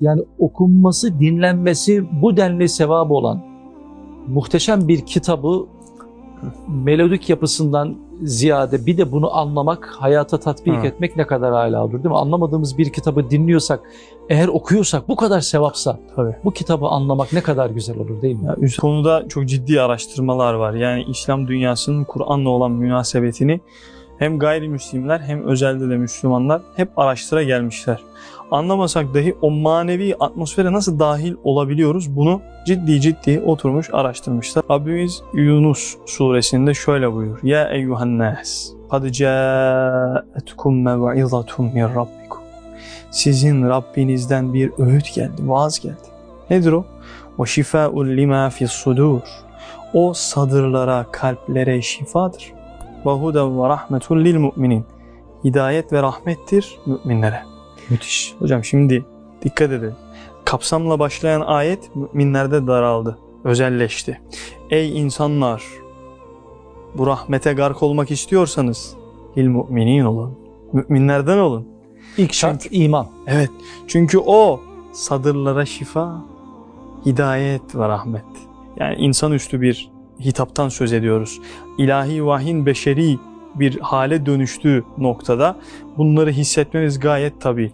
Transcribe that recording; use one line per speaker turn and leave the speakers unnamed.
Yani okunması, dinlenmesi bu denli sevabı olan muhteşem bir kitabı melodik yapısından ziyade bir de bunu anlamak, hayata tatbik
Hı.
etmek ne kadar âlâ olur değil mi? Anlamadığımız bir kitabı dinliyorsak, eğer okuyorsak bu kadar sevapsa
Tabii.
bu kitabı anlamak ne kadar güzel olur değil mi?
Ya, üst konuda çok ciddi araştırmalar var. Yani İslam dünyasının Kur'an'la olan münasebetini hem gayrimüslimler hem özelde de Müslümanlar hep araştıra gelmişler. Anlamasak dahi o manevi atmosfere nasıl dahil olabiliyoruz bunu ciddi ciddi oturmuş araştırmışlar. Rabbimiz Yunus suresinde şöyle buyuruyor. Ya eyyuhan nas kad ca'etkum mev'izatun min rabbikum. Sizin Rabbinizden bir öğüt geldi, vaaz geldi. Nedir o? Ve şifâ'un lima fis sudur. O sadırlara, kalplere şifadır. Ve huden ve rahmetun lil mu'minin. Hidayet ve rahmettir müminlere. Müthiş. Hocam şimdi dikkat edin. Kapsamla başlayan ayet müminlerde daraldı. Özelleşti. Ey insanlar! Bu rahmete gark olmak istiyorsanız lil müminin olun. Müminlerden olun.
İlk şart iman.
Evet. Çünkü o sadırlara şifa, hidayet ve rahmet. Yani insanüstü bir hitaptan söz ediyoruz. İlahi vahyin beşeri bir hale dönüştüğü noktada bunları hissetmemiz gayet tabii.